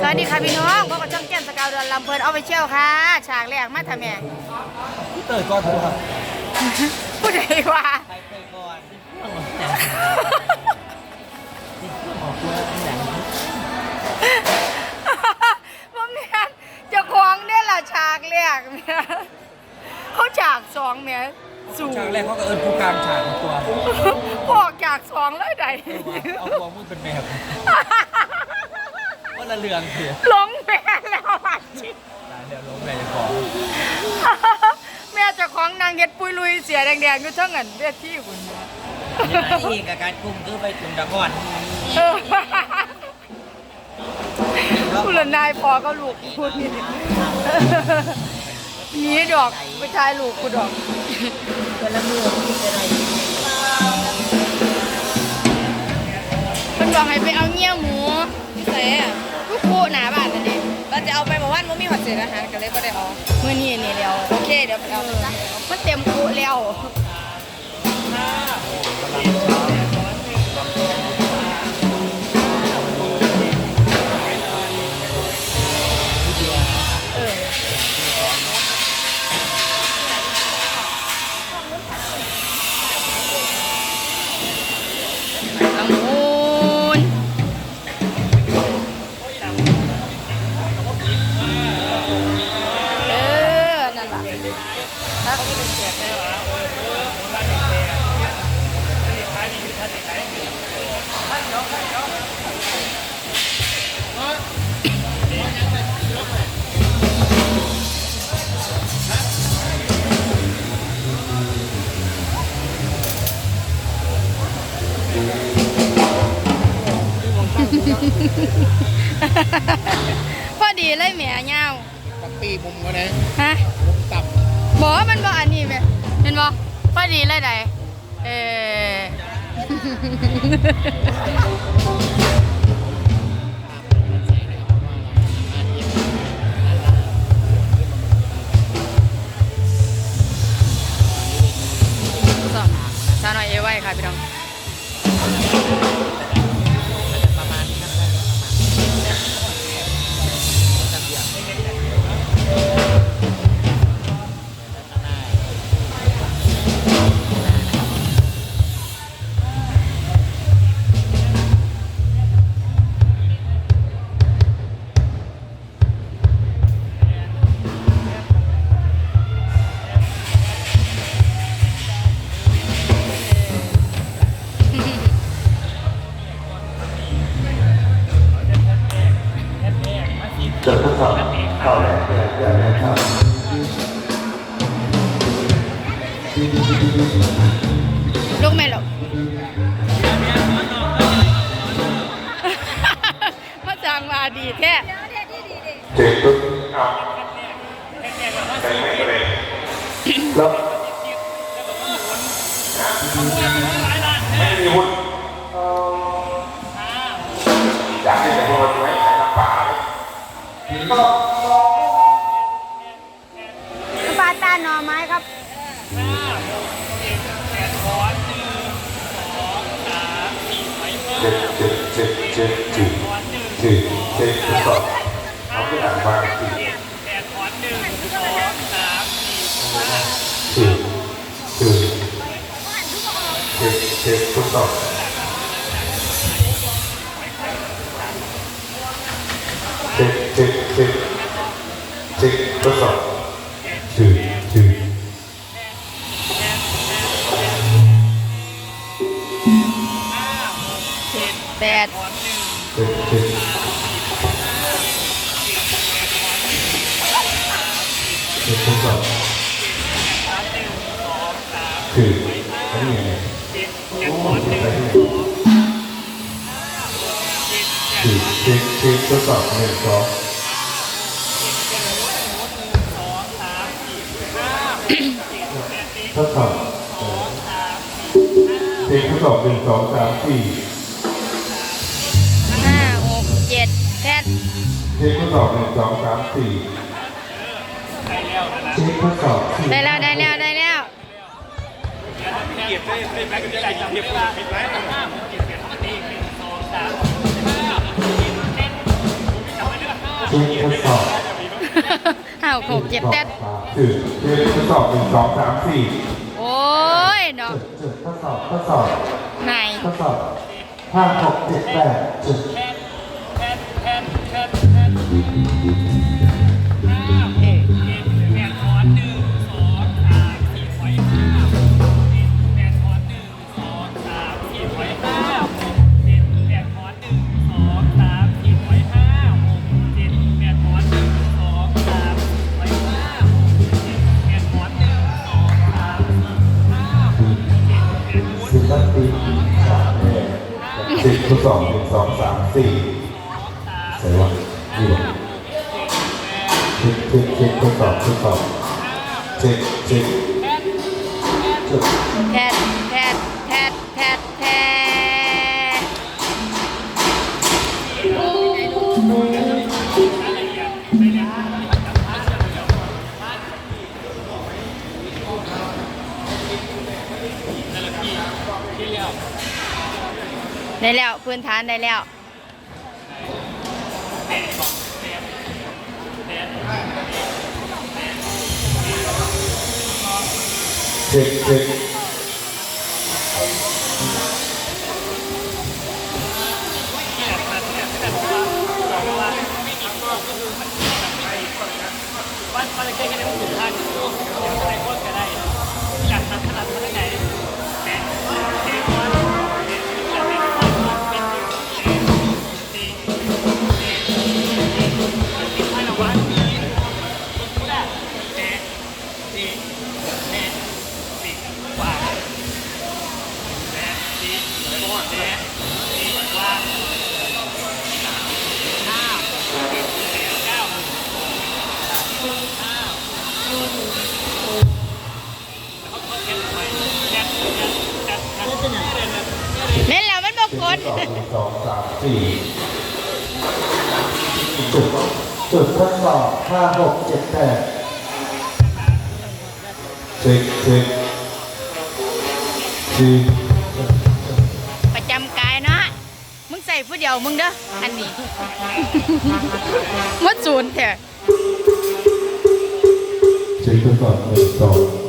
สวัสดีค่ะพี่น้องพบกับช่องแก้มสกาวเดือนลำเพลินออฟฟิเชียลค่ะ ฉากแรกมาทำแม่เติร์ดก่อนตัวผู้ใดว่าใครเติร์ดก่อนว่าแม่นเจะคลองเนี่ยล่ะฉากแรกแม่เขาฉากสองแม่สู่ฉากแรกเขาก็เอิญผู้กลางฉากของตัวพอกฉากสองเลยใดเอาตัวมุดเป็นแมวว่า ละเรืองเสียหลงแม่แล้วอะจิตายเดี๋ยวลงไปจะของแม่เจะคลองนางเฮ็ดปุยลุยเสียแดงๆอยู่เทั้งเงินเวทีคุณเนี่ยนี่กับการกุ้มคือไปจุ่มตะก้อนเออคุณละนายพอก็ลูกคุณนี่หนีดอกไปชายลูกกูดอกแต่ละมือที่เป็นอะไรมันบอกให้ไปเอาเงี้ยหมูใส่ คู่หนาบ้านนั่นเองเราจะเอาไปบอกว่ามันมีหอดเศษอาหารกันเลยก็ได้เอาเมื่อนี้นี่แล้วโอเคเดี๋ยวไปเอามันเต็มกูแล้ว พอดีเลยแหม่เงาตับปีมุมก็ได้ฮะมุมต่บอกว่ามันบอกอันนี้ไหมเห็นบอกพอดีเลยไดเออสอนสาวน้อยเอไว้ค่ะพี่น้อง จะทดสอบเข้าแหล่งเรียนนะครับลูกไม่หรอกพระจางมาดีแท้เจ็บปุ๊บเอาใส่ไม่เลยแล้วไม่มีหุ้น ปลาตาหน่อไม้ครับเจ็บเจ็บเจ็บเจ็บจืดจืดเจ็บทดสอบเอาไปอ่านมาจืดจืดจืดเจ็บเจ็บทดสอบ เช็คเช็คเช็ค เช็คทดสอบชื่อชื่อแปดเช็คเช็คเช็คทดสอบคืออันนี้ไงโอ้ยอะไรเนี่ยคือเช็คเช็คทดสอบหนึ่งสอง ทดสอบเช็คทดสอบหนึ่งสองสามสี่ห้าหกเจ็ดแปดเช็คทดสอบหนึ่งสองสามสี่เช็คทดสอบสี่ได้แล้วได้แล้วได้แล้วเก็บได้ได้แบงค์ได้เก็บได้เก็บได้เช็คทดสอบ ห้าหกเจ็ดแปดถึงเช็คทดสอบหนึ่งสองสามสี่โอ้ยเนาะจุดจุดทดสอบทดสอบไหนทดสอบห้าหกเจ็ดแปดจุด สิบสิบสามแม่สิบทดสองสิบสองสามสี่ใส่วะนี่หรอเช็คเช็คเช็คทดสอบทดสอบเช็คเช็คจุดแท ได้แล้วพื้นฐานได้แล้วเช็คเช็คว่ามันจะแก้กันได้ไม่ถูก สี่จุดจุดทดสอบห้าหกเจ็ดแปดเช็คเช็คสี่ประจำกายเนาะมึงใส่ผู้เดียวมึงเด้ออันนี้มัดศูนย์เถอะเช็คทดสอบหนึ่งสอง